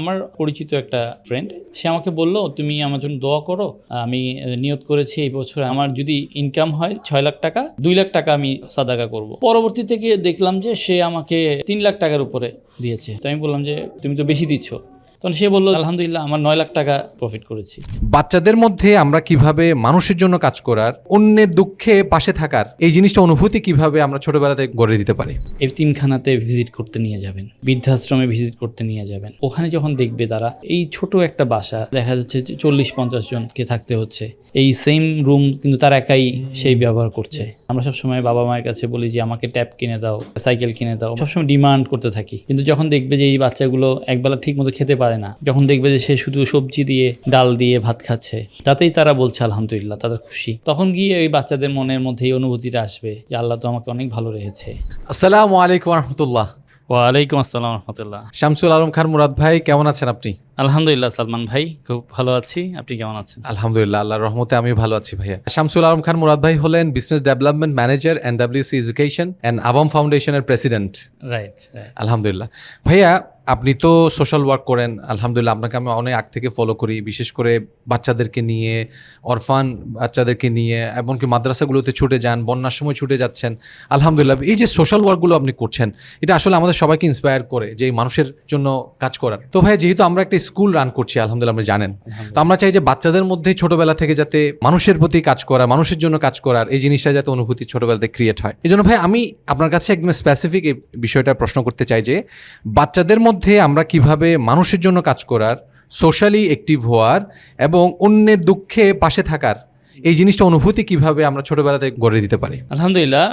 আমার পরিচিত একটা ফ্রেন্ড সে আমাকে বলল, তুমি আমার জন্য দোয়া করো, আমি নিয়োগ করেছি এই বছর আমার যদি ইনকাম হয় ছয় লাখ টাকা, দুই লাখ টাকা আমি সাদাকা করব। পরবর্তী থেকে দেখলাম যে সে আমাকে তিন লাখ টাকার উপরে দিয়েছে। তো আমি বললাম যে, তুমি তো বেশি দিচ্ছ। তখন সে বলল আলহামদুলিল্লাহ আমার নয় লাখ টাকা প্রফিট করেছি। বাচ্চাদের মধ্যে আমরা কীভাবে মানুষের জন্য কাজ করার অন্যের দুঃখে পাশে থাকার এই জিনিসটা অনুভূতি কীভাবে আমরা ছোটবেলাতে গড়ে দিতে পারি? এফতিমখানাতে ভিজিট করতে নিয়ে যাবেন বৃদ্ধাশ্রমে ভিজিট করতে নিয়ে যাবেন। ওখানে যখন দেখবে তারা এই ছোট একটা বাসা দেখা যাচ্ছে চল্লিশ পঞ্চাশ জনকে থাকতে হচ্ছে। এই সেম রুম কিন্তু তার একাই সেই ব্যবহার করছে। আমরা সবসময় বাবা মায়ের কাছে বলি যে আমাকে ট্যাব কিনে দাও সাইকেল কিনে দাও। সবসময় ডিমান্ড করতে থাকি। কিন্তু যখন দেখবে যে এই বাচ্চাগুলো একবেলা ঠিক মতো খেতে পারে না। যখন দেখবে যে সে শুধু সবজি দিয়ে ডাল দিয়ে ভাত খাচ্ছে তাতেই তারা বলছে আলহামদুলিল্লাহ তাদের খুশি। তখন গিয়ে ওই বাচ্চাদের মনের মধ্যে এই অনুভূতিটা আসবে যে আল্লাহ তো আমাকে অনেক ভালো রেখেছে। আসসালামু আলাইকুম রহমতুল্লাহ। ওয়ালাইকুম আসসালাম রহমতুল্লাহ। শামসুল আলম খান মুরাদ ভাই কেমন আছেন আপনি? আলহামদুলিল্লাহ সালমান ভাই খুব ভালো আছি। আপনি কেমন আছেন? আলহামদুলিল্লাহ আল্লাহর রহমতে আমি ভালো আছি ভাইয়া। শামসুল আলম খান মুরাদ ভাই হলেন business development manager and WC education and Abam ফাউন্ডেশনের প্রেসিডেন্ট রাইট আলহামদুলিল্লাহ। ভাইয়া আপনি তো সোশ্যাল ওয়ার্ক করেন, আলহামদুলিল্লাহ আপনাকে আমি অনেক আগ থেকে ফলো করি, বিশেষ করে বাচ্চাদেরকে নিয়ে অরফান বাচ্চাদেরকে নিয়ে, এমনকি মাদ্রাসাগুলোতে ছুটে যান, বন্যার সময় ছুটে যাচ্ছেন, আলহামদুলিল্লাহ। এই যে সোশ্যাল ওয়ার্কগুলো আপনি করছেন, এটা আসলে আমাদের সবাইকে ইন্সপায়ার করে যে মানুষের জন্য কাজ করার। তো ভাই, যেহেতু আমরা একটা স্কুল রান করছি, আলহামদুলিল্লাহ আপনি জানেন, তো আমরা চাই যে বাচ্চাদের মধ্যে ছোটবেলা থেকে যাতে মানুষের প্রতি কাজ করা, মানুষের জন্য কাজ করার, এই জিনিসটা যাতে অনুভূতি ছোটবেলাতে ক্রিয়েট হয়। এই জন্য ভাই, আমি আপনার কাছে একদম স্পেসিফিক এই বিষয়টা প্রশ্ন করতে চাই যে, বাচ্চাদের মধ্যে আমরা কীভাবে মানুষের জন্য কাজ করার সোশ্যালি অ্যাক্টিভ হওয়ার এবং অন্যের দুঃখে পাশে থাকার এই জিনিসটা অনুভূতি কীভাবে আমরা ছোটবেলাতে গড়ে দিতে পারি? আলহামদুলিল্লাহ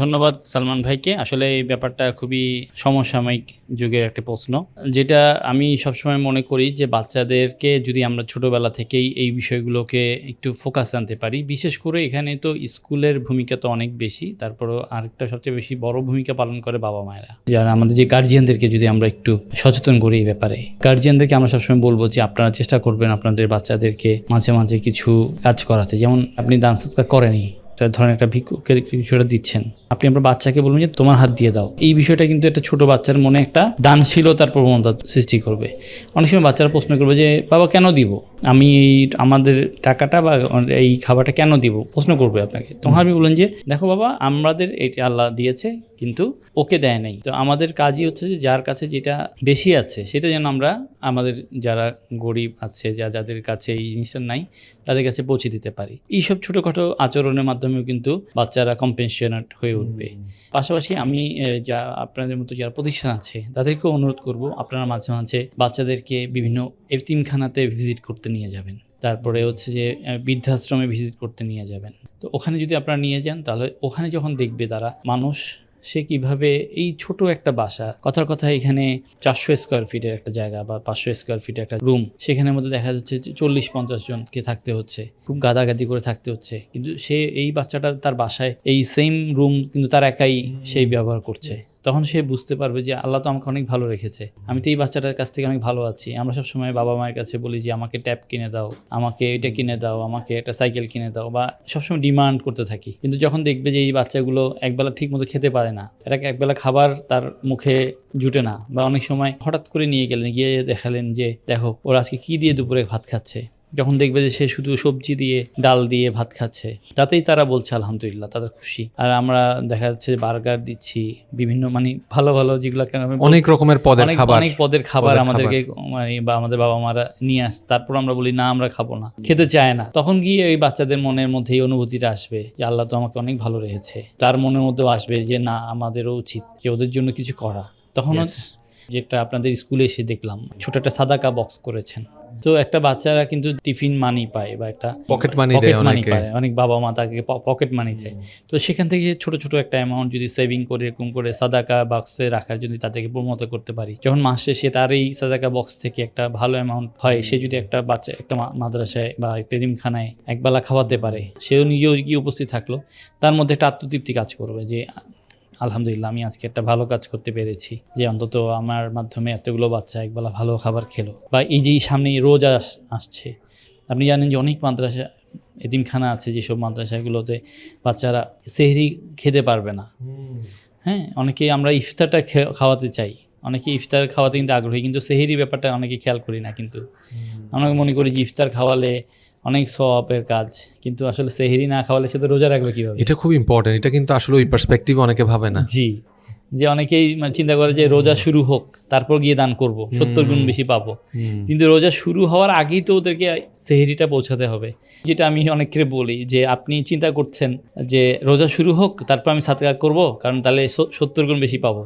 ধন্যবাদ সালমান ভাইকে। আসলে এই ব্যাপারটা খুবই সমসাময়িক যুগের একটা প্রশ্ন যেটা আমি সবসময় মনে করি যে বাচ্চাদেরকে যদি আমরা ছোটবেলা থেকেই এই বিষয়গুলোকে একটু ফোকাস আনতে পারি বিশেষ করে এখানে তো স্কুলের ভূমিকা তো অনেক বেশি তারপরও আরেকটা সবচেয়ে বেশি বড় ভূমিকা পালন করে বাবা মায়েরা। যারা আমাদের যে গার্জিয়ানদেরকে যদি আমরা একটু সচেতন করি এই ব্যাপারে গার্জিয়ানদেরকে আমরা সবসময় বলব যে আপনারা চেষ্টা করবেন আপনাদের বাচ্চাদেরকে মাঝে মাঝে কিছু কাজ করাতে। যেমন আপনি দান সৎকার করেনি তার ধরেন একটা ভিক্ষুকে কিছুটা দিচ্ছেন। আপনি আপনার বাচ্চাকে বলবেন যে, তোমার হাত দিয়ে দাও। এই বিষয়টা কিন্তু একটা ছোট বাচ্চার মনে একটা দানশীলতার প্রবণতা সৃষ্টি করবে। অনেক সময় বাচ্চারা প্রশ্ন করবে যে, বাবা, কেন দিব? আমি এই আমাদের টাকাটা বা এই খাবারটা কেন দিব? প্রশ্ন করবে আপনাকে। তখন আমি বললেন যে দেখো বাবা আমাদের এটি আল্লাহ দিয়েছে কিন্তু ওকে দেয় নাই। তো আমাদের কাজই হচ্ছে যে যার কাছে যেটা বেশি আছে সেটা যেন আমরা আমাদের যারা গরিব আছে যা যাদের কাছে এই জিনিসটা নাই তাদের কাছে পৌঁছে দিতে পারি। এইসব ছোটোখাটো আচরণের মাধ্যমেও কিন্তু বাচ্চারা কম্পেনশনেট হয়ে উঠবে। পাশাপাশি আমি যা আপনাদের মতো যারা প্রতিষ্ঠান আছে তাদেরকেও অনুরোধ করব আপনারা মাঝে মাঝে বাচ্চাদেরকে বিভিন্ন এফতিমখানাতে ভিজিট করতে নিয়ে যাবেন। তারপরে হচ্ছে যে বৃদ্ধাশ্রমে ভিজিট করতে নিয়ে যাবেন। তো ওখানে যদি আপনারা নিয়ে যান, তাহলে ওখানে যখন দেখবে তারা, মানুষ, সে কীভাবে এই ছোট একটা বাসা, কথার কথা এখানে চারশো স্কোয়ার ফিটের একটা জায়গা বা পাঁচশো স্কোয়ার ফিটের একটা রুম সেখানের মধ্যে দেখা যাচ্ছে চল্লিশ পঞ্চাশ জনকে থাকতে হচ্ছে। খুব গাদাগাদি করে থাকতে হচ্ছে। কিন্তু সে এই বাচ্চাটা তার বাসায়, এই সেম রুম কিন্তু তার একাই সেই ব্যবহার করছে। তখন সে বুঝতে পারবে যে আল্লাহ তো আমাকে অনেক ভালো রেখেছে। আমি তো এই বাচ্চাটার কাছ থেকে অনেক ভালো আছি। আমরা সব সময় বাবা মায়ের কাছে বলি যে, আমাকে ট্যাব কিনে দাও, আমাকে এটা কিনে দাও, আমাকে একটা সাইকেল কিনে দাও। বা সবসময় ডিমান্ড করতে থাকি। কিন্তু যখন দেখবে যে এই বাচ্চাগুলো একবেলা ঠিক মতো খেতে পারে না, এটাকে একবেলা খাবার তার মুখে জুটে না বা অনেক সময় হঠাৎ করে নিয়ে গেলেন, গিয়ে দেখালেন যে, দেখো, ওরা আজকে কি দিয়ে দুপুরে ভাত খাচ্ছে? যখন দেখবে যে সে শুধু সবজি দিয়ে ডাল দিয়ে ভাত খাচ্ছে তাতেই তারা বলছে আলহামদুলিল্লাহ তাদের খুশি। আর আমরা দেখা যাচ্ছে বার্গার দিচ্ছি বিভিন্ন মানে ভালো ভালো যেগুলোকে আমি অনেক রকমের পদের অনেক খাবার অনেক পদের খাবার আমাদেরকে মানে বা আমাদের বাবা মারা নিয়ে আস তারপর আমরা বলি না আমরা খাব না। খেতে চায় না। তখন গিয়ে ওই বাচ্চাদের মনের মধ্যে এই অনুভূতিটা আসবে যে আল্লাহ তো আমাকে অনেক ভালো রেখেছে। তার মনের মধ্যেও আসবে যে না আমাদেরও উচিত যে ওদের জন্য কিছু করা। তখন যেটা আপনাদের স্কুলে এসে দেখলাম ছোট একটা সাদাকা বক্স করেছেন। তো একটা বাচ্চারা কিন্তু টিফিন মানি পায় বা একটা পকেট money দেয় মানি পায়। অনেক বাবা মা তাকে পকেট মানি দেয়। তো সেখান থেকে ছোট ছোট একটা অ্যামাউন্ট যদি সেভিং করে এরকম করে সাদাকা বক্সে রাখার যদি তাদেরকে প্রমোট করতে পারি। যখন মাস শেষে তার এই সাদাকা বক্স থেকে একটা ভালো অ্যামাউন্ট হয় সে যদি একটা বাচ্চা একটা মাদ্রাসায় বা একটা দিমখানায় একবেলা খাওয়াতে পারে সেও নিজেও গিয়ে উপস্থিত থাকল। তার মধ্যে একটা আত্মতৃপ্তি কাজ করবে যে আলহামদুলিল্লাহ আমি আজকে একটা ভালো কাজ করতে পেরেছি। যে অন্তত আমার মাধ্যমে এতগুলো বাচ্চা একবেলা ভালো খাবার খেলো। বা এই যে সামনে রোজ আস- আসছে। আপনি জানেন যে অনেক মাদ্রাসা এতিমখানা আছে যেসব মাদ্রাসাগুলোতে বাচ্চারা সেহরি খেতে পারবে না। হ্যাঁ অনেকে আমরা ইফতারটা খাওয়াতে চাই। অনেকে ইফতার খাওয়াতে কিন্তু আগ্রহী কিন্তু সেহেরি ব্যাপারটা অনেকে খেয়াল করি না কিন্তু। আমরা মনে করি যে ইফতার খাওয়ালে অনেক সওয়াবের কাজ কিন্তু আসলে সেহেরি না খাওয়ালে সে তো রোজা রাখবে কীভাবে? এটা খুব ইম্পর্টেন্ট এটা কিন্তু আসলে ওই পার্সপেক্টিভ অনেকে ভাবে না। জি যে অনেকেই মানে চিন্তা করে যে রোজা শুরু হোক তারপর গিয়ে দান করব সত্তর গুণ বেশি পাবো। কিন্তু রোজা শুরু হওয়ার আগেই তো ওদেরকে সেহেরিটা পৌঁছাতে হবে। যেটা আমি অনেককে বলি যে আপনি চিন্তা করছেন যে রোজা শুরু হোক তারপর আমি সাতকা করব কারণ তাহলে সত্তর গুণ বেশি পাবো।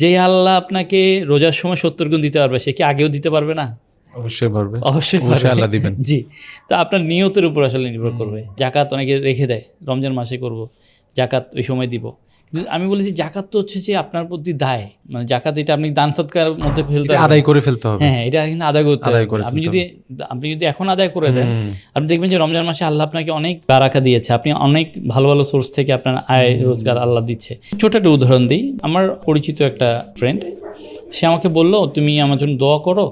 যে আল্লাহ আপনাকে রোজার সময় সত্তর গুণ দিতে পারবে সে কি আগেও দিতে পারবে না? অবশ্যই পারবে। অবশ্যই। আল্লাহ দিবেন। জি। তো আপনার নিয়তের উপর আসলে নির্ভর করবে। জাকাত অনেকে রেখে দেয় রমজান মাসে করব জাকাত ওই সময় দিব। আমি বলেছি জাকাত তো হচ্ছে যে আপনার প্রতি দায়। মানে জাকাত এটা আপনি দান সৎকার মধ্যে ফেলতে আদায় করে ফেলতে হবে। হ্যাঁ এটা কিন্তু আদায় করতে হবে। আপনি যদি আপনি যদি এখন আদায় করে দেন আপনি দেখবেন যে রমজান মাসে আল্লাহ আপনাকে অনেক বারাকা দিয়েছে। আপনি অনেক ভালো ভালো সোর্স থেকে আপনার আয় রোজগার আল্লাহ দিচ্ছে। ছোট একটা উদাহরণ দিই। আমার পরিচিত একটা ফ্রেন্ড সে আমাকে বলল তুমি আমার জন্য দোয়া করো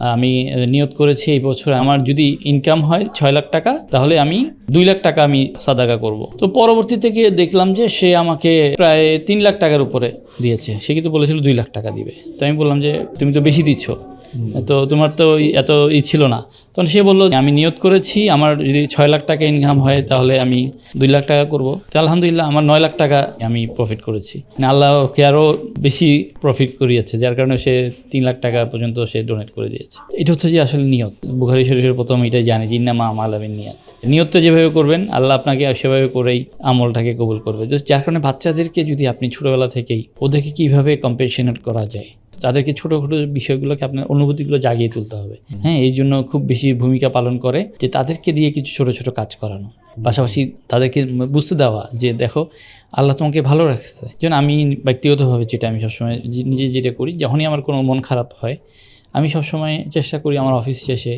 আমি নিয়োগ করেছি এই বছর। আমার যদি ইনকাম হয় ছয় লাখ টাকা, তাহলে আমি দুই লাখ টাকা আমি সাদাকা করব। তো পরবর্তী থেকে দেখলাম যে সে আমাকে প্রায় তিন লাখ টাকার উপরে দিয়েছে। সে কিন্তু বলেছিল দুই লাখ টাকা দিবে। তো আমি বললাম যে, তুমি তো বেশি দিচ্ছ। তো তোমার তো এত ই ছিল না। তখন সে বলল, আমি নিয়ত করেছি, আমার যদি ছয় লাখ টাকা ইনকাম হয়, তাহলে আমি দুই লাখ টাকা করব। তো আলহামদুলিল্লাহ, আমার নয় লাখ টাকা আমি প্রফিট করেছি। মানে আল্লাহ ওকে আরও বেশি প্রফিট করিয়েছে, যার কারণে সে তিন লাখ টাকা পর্যন্ত সে ডোনেট করে দিয়েছে। এটা হচ্ছে যে আসলে নিয়ত। বুখারি শরীফের প্রথম এটাই জানি যে, ইন্নামা আমাল আমিন নিয়ত। নিয়তটা যেভাবে করবেন, আল্লাহ আপনাকে সেভাবে করেই আমলটাকে কবুল করবে। যার কারণে বাচ্চাদেরকে যদি আপনি ছোটোবেলা থেকেই, ওদেরকে কীভাবে কম্পেশনেট করা যায়? তাদেরকে ছোটো ছোটো বিষয়গুলোকে আপনার অনুভূতিগুলো জাগিয়ে তুলতে হবে। হ্যাঁ এই জন্য খুব বেশি ভূমিকা পালন করে যে তাদেরকে দিয়ে কিছু ছোট ছোট কাজ করানো। পাশাপাশি তাদেরকে বুঝতে দেওয়া যে দেখো আল্লাহ তোমাকে ভালো রাখছে। যেন আমি ব্যক্তিগতভাবে যেটা আমি সবসময় নিজে যেটা করি যখনই আমার কোনো মন খারাপ হয় আমি সবসময় চেষ্টা করি আমার অফিস শেষে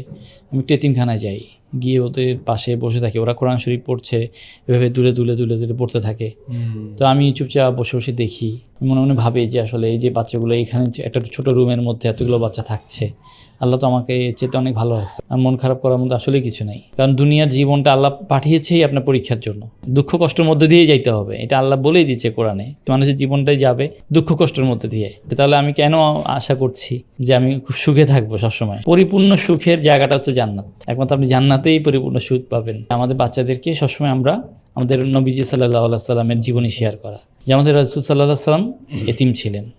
আমি টেতিমখানায় যাই। গিয়ে ওদের পাশে বসে থাকি। ওরা কোরআন শরীফ পড়ছে এভাবে দূরে দূরে দূরে দূরে পড়তে থাকে। তো আমি চুপচাপ বসে বসে দেখি। মনে মনে ভাবি যে আসলে এই যে বাচ্চাগুলো এখানে একটা ছোট রুমের মধ্যে এতগুলো বাচ্চা থাকছে আল্লাহ তো আমাকে চেয়ে অনেক ভালো আছে আর মন খারাপ করার মধ্যে আসলে কিছু নাই। কারণ দুনিয়ার জীবনটা আল্লাহ পাঠিয়েছেই আপনার পরীক্ষার জন্য। দুঃখ কষ্টের মধ্যে দিয়েই যাইতে হবে। এটা আল্লাহ বলেই দিচ্ছে কোরআনে। মানুষের জীবনটাই যাবে দুঃখ কষ্টের মধ্যে দিয়ে। তাহলে আমি কেন আশা করছি যে আমি খুব সুখে থাকব সবসময়? পরিপূর্ণ সুখের জায়গাটা হচ্ছে জান্নাত। একমাত্র আপনি জান্নাতেই পরিপূর্ণ সুখ পাবেন। আমাদের বাচ্চাদেরকে সবসময় আমরা আমাদের নবীজি সাল্লাহ আল্লাহ সাল্লামের জীবনী শেয়ার করা। যে আমাদের রাসুল সাল্লাহ সাল্লাম এতিম ছিলেন।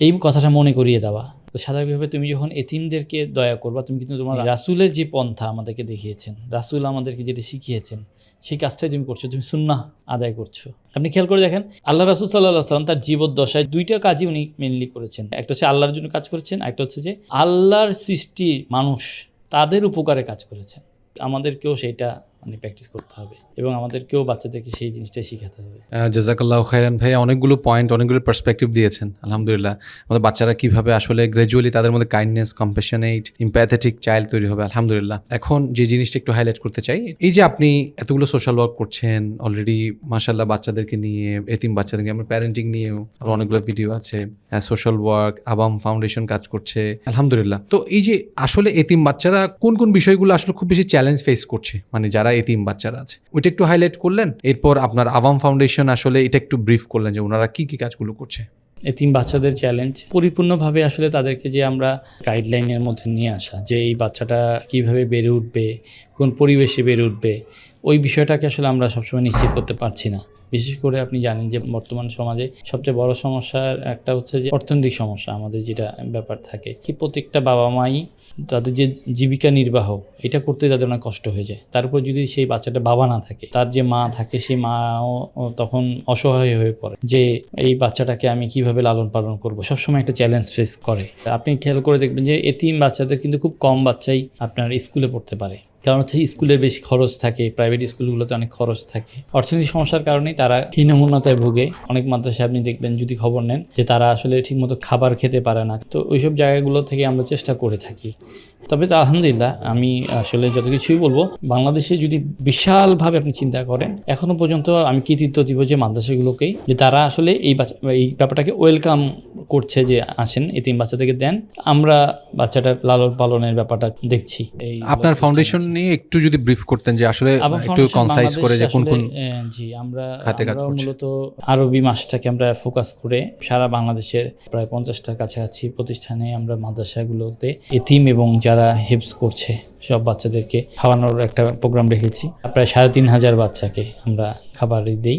এই কথাটা মনে করিয়ে দেওয়া। তো স্বাভাবিকভাবে তুমি যখন এতিমদেরকে দয়া করবা তুমি কিন্তু তোমার রাসুলের যে পন্থা আমাদেরকে দেখিয়েছেন রাসুল আমাদেরকে যেটা শিখিয়েছেন সেই কাজটাই তুমি করছ তুমি সুন্নাহ আদায় করছ। আপনি খেয়াল করে দেখেন আল্লাহ রাসুল সাল্লাহ সাল্লাম তার জীবদ্দশায় দুইটা কাজই উনি মেনলি করেছেন। একটা হচ্ছে আল্লাহর জন্য কাজ করেছেন একটা হচ্ছে যে আল্লাহর সৃষ্টি মানুষ তাদের উপকারে কাজ করেছেন। আমাদেরকেও সেইটা মানে প্র্যাকটিস করতে হবে এবং আমাদেরকেও বাচ্চাদেরকে সেই জিনিসটাই শিখাতে হবে। জাজাকাল্লাহ খাইরান ভাই অনেকগুলো পয়েন্ট অনেকগুলো পার্সপেক্টিভ দিয়েছেন, আলহামদুলিল্লাহ। আমাদের বাচ্চারা কীভাবে আসলে গ্র্যাজুয়ালি তাদের মধ্যে কাইন্ডনেস কম্পেশনেট ইম্প্যাথেটিক চাইল্ড তৈরি হবে, আলহামদুলিল্লাহ। এখন যে জিনিসটা একটু হাইলাইট করতে চাই, এই যে আপনি এতগুলো সোশ্যাল ওয়ার্ক করছেন অলরেডি মাসাল্লাহ বাচ্চাদেরকে নিয়ে, এতিম বাচ্চাদেরকে আমার প্যারেন্টিং নিয়েও আরও অনেকগুলো ভিডিও আছে সোশ্যাল ওয়ার্ক আবাম ফাউন্ডেশন কাজ করছে, আলহামদুলিল্লাহ। তো এই যে আসলে এতিম বাচ্চারা কোন কোন বিষয়গুলো আসলে খুব বেশি চ্যালেঞ্জ ফেস করছে? মানে যারা এতিম বাচ্চারা আছে। ওইটা একটু হাইলাইট করলেন, এরপর আপনার আবাম ফাউন্ডেশন আসলে এটা একটু ব্রিফ করলেন যে ওনারা কি কি কাজগুলো করছে। এতিম বাচ্চাদের চ্যালেঞ্জ পরিপূর্ণভাবে আসলে তাদেরকে যে আমরা গাইডলাইনের মধ্যে নিয়ে আসা, যে এই বাচ্চাটা কীভাবে বেড়ে উঠবে কোন পরিবেশে বেড়ে উঠবে, ওই বিষয়টাকে আসলে আমরা সবসময় নিশ্চিত করতে পারছি না। বিশেষ করে আপনি জানেন যে বর্তমান সমাজে সবচেয়ে বড় সমস্যার একটা হচ্ছে যে অর্থনৈতিক সমস্যা আমাদের যেটা ব্যাপার থাকে। কি প্রত্যেকটা বাবা মাই তাদের যে জীবিকা নির্বাহ, এটা করতে তাদের অনেক কষ্ট হয়ে যায়। তারপর যদি সেই বাচ্চাটা বাবা না থাকে, তার যে মা থাকে সেই মাও তখন অসহায় হয়ে পড়ে যে এই বাচ্চাটাকে আমি কীভাবে লালন পালন করব? সবসময় একটা চ্যালেঞ্জ ফেস করে। আপনি খেয়াল করে দেখবেন যে এতিম বাচ্চাদের কিন্তু খুব কম বাচ্চাই আপনার স্কুলে পড়তে পারে। কারণ হচ্ছে স্কুলের বেশি খরচ থাকে প্রাইভেট স্কুলগুলোতে অনেক খরচ থাকে। অর্থনৈতিক সমস্যার কারণেই তারা হীনমূন্যতায় ভোগে। অনেক মাদ্রাসায় আপনি দেখবেন, যদি খবর নেন, যে তারা আসলে ঠিকমতো খাবার খেতে পারে না। তো ওইসব জায়গাগুলো থেকে আমরা চেষ্টা করে থাকি। তবে তো আলহামদুলিল্লাহ আমি আসলে যত কিছুই বলব বাংলাদেশে যদি বিশালভাবে আপনি চিন্তা করেন এখনও পর্যন্ত আমি কৃতিত্ব দিব যে মাদ্রাসাগুলোকেই যে তারা আসলে এই বাচ্চা এই ব্যাপারটাকে ওয়েলকাম করছে যে আসেন এতিম বাচ্চাদেরকে দেন আমরা বাচ্চাটার লালন পালনের ব্যাপারটা দেখছি এই আপনার ফাউন্ডেশন নিয়ে একটু যদি ব্রিফ করতেন যে আসলে একটু কনসাইজ করে যে কোন কোন জি আমরা? মূলত আরবি মাসটাকে আমরা ফোকাস করে সারা বাংলাদেশের প্রায় পঞ্চাশটার কাছাকাছি প্রতিষ্ঠানে আমরা মাদ্রাসাগুলোতে এতিম এবং যারা হেল্পস করছে, সব বাচ্চাদেরকে খাওয়ানোর একটা প্রোগ্রাম রেখেছি। প্রায় সাড়ে তিন হাজার বাচ্চাকে আমরা খাবার দিই।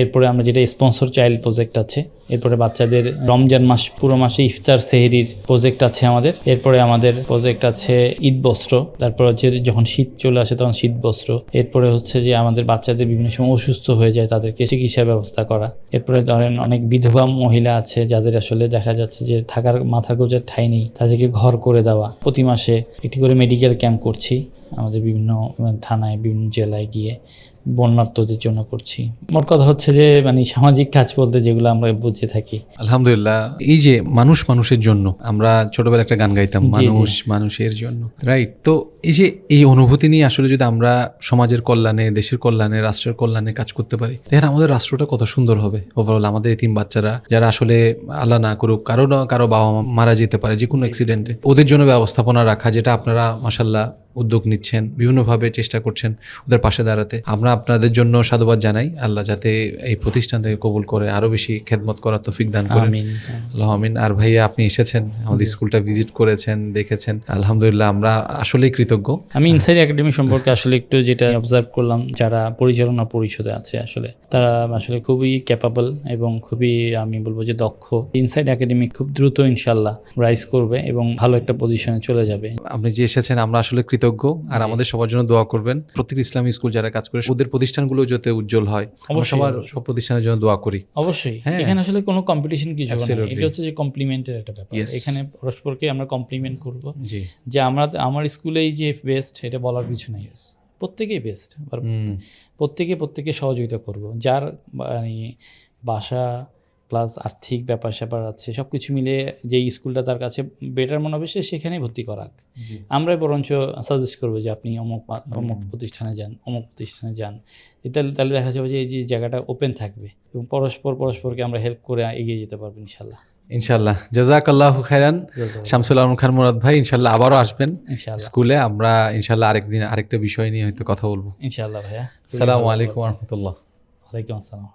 এরপরে আমরা যেটা স্পন্সর চাইল্ড প্রজেক্ট আছে, এরপরে বাচ্চাদের রমজান মাস, পুরো মাসে ইফতার সেহরির প্রজেক্ট আছে আমাদের। এরপরে আমাদের প্রজেক্ট আছে ঈদ বস্ত্র, তারপর হচ্ছে যখন শীত চলে আসে তখন শীত বস্ত্র। এরপরে হচ্ছে যে আমাদের বাচ্চাদের বিভিন্ন সময় অসুস্থ হয়ে যায় তাদেরকে চিকিৎসার ব্যবস্থা করা। এরপরে ধরেন অনেক বিধবা মহিলা আছে যাদের আসলে দেখা যাচ্ছে যে থাকার মাথার গোজার ঠাই নেই, তাদেরকে ঘর করে দেওয়া। প্রতি মাসে একটি করে মেডিকেল ক্যাম্প করছি। আমাদের বিভিন্ন থানায় বিভিন্ন জেলায় গিয়ে বন্যার্থদের জন্য করছি। মোট কথা হচ্ছে যে মানে সামাজিক কাজ বলতে যেগুলো আমরা বুঝে থাকি। আলহামদুলিল্লাহ এই যে মানুষ মানুষের জন্য আমরা ছোটবেলায় একটা গান গাইতাম। মানুষ মানুষের জন্য রাইট তো এই যে এই অনুভূতি নিয়ে আসলে যদি আমরা সমাজের কল্যাণে দেশের কল্যাণে রাষ্ট্রের কল্যাণে কাজ করতে পারি তাহলে আমাদের রাষ্ট্রটা কত সুন্দর হবে। ওভারঅল আমাদের তিন বাচ্চারা যারা আসলে আল্লাহ না করুক কারও না কারও বাবা মা মারা যেতে পারে যে কোনো অ্যাক্সিডেন্টে ওদের জন্য ব্যবস্থাপনা রাখা যেটা আপনারা মাসাল্লাহ উদ্যোগ নিচ্ছেন বিভিন্নভাবে চেষ্টা করছেন ওদের পাশে দাঁড়াতে। আমরা আপনাদের জন্য সাধুবাদ জানাই। আল্লাহ যাতে এই প্রতিষ্ঠানটাকে কবুল করে আরও বেশি খেদমত করার তৌফিক দান করেন। আল্লাহ আমিন। আর ভাইয়া আপনি এসেছেন আমাদের স্কুলটা ভিজিট করেছেন দেখেছেন। আলহামদুলিল্লাহ আমরা আসলেই কৃতজ্ঞ। আমি ইনসাইড একাডেমি সম্পর্কে আসলে একটু যেটা অবজার্ভ করলাম যারা পরিচালনা পরিষদে আছে আসলে তারা আসলে খুবই ক্যাপাবল এবং খুবই আমি বলব যে দক্ষ। ইনসাইড একাডেমি খুব দ্রুত ইনশাল্লাহ রাইজ করবে এবং ভালো একটা পজিশনে চলে যাবে। আপনি যে এসেছেন আমরা আসলে কৃতজ্ঞ। আর আমাদের সবার জন্য দোয়া করবেন। প্রত্যেক ইসলামী স্কুল যারা কাজ করে ওদের প্রতিষ্ঠানগুলো যাতে উজ্জ্বল হয় সবার সব প্রতিষ্ঠানের জন্য দোয়া করি। অবশ্যই। হ্যাঁ। এখানে আসলে কোনো কম্পিটিশন কিছু না। এটা হচ্ছে যে কমপ্লিমেন্টের একটা ব্যাপার। এখানে পরস্পরকে আমরা কমপ্লিমেন্ট করব জি। যে আমরা আমার স্কুলেই যে বেস্ট এটা বলার কিছু নেই। প্রত্যেকেই বেস্ট প্রত্যেকে প্রত্যেকে সহযোগিতা করব। যার মানে বাসা প্লাস আর্থিক ব্যাপার স্যাপার আছে সব কিছু মিলে যে স্কুলটা তার কাছে বেটার মনে হবে সে সেখানেই ভর্তি করাক। আমরা বরঞ্চ সাজেস্ট করব যে আপনি অমুক অমুক প্রতিষ্ঠানে যান অমুক প্রতিষ্ঠানে যান। তাহলে তাহলে দেখা যাবে যে এই যে জায়গাটা ওপেন থাকবে এবং পরস্পর পরস্পরকে আমরা হেল্প করে এগিয়ে যেতে পারব ইনশাল্লাহ। ইনশাল্লাহ। জাজাক আল্লাহ খায়রান। শামসুল আলম খান মুরাদ ভাই ইনশাল্লাহ আবারও আসবেন স্কুলে। আমরা ইনশাল্লাহ আরেকদিন আরেকটা বিষয় নিয়ে হয়তো কথা বলব। ইনশাল্লাহ ভাইয়া। আসসালামু আলাইকুম রহমতুল্লাহ। ওয়ালাইকুম আসসালাম।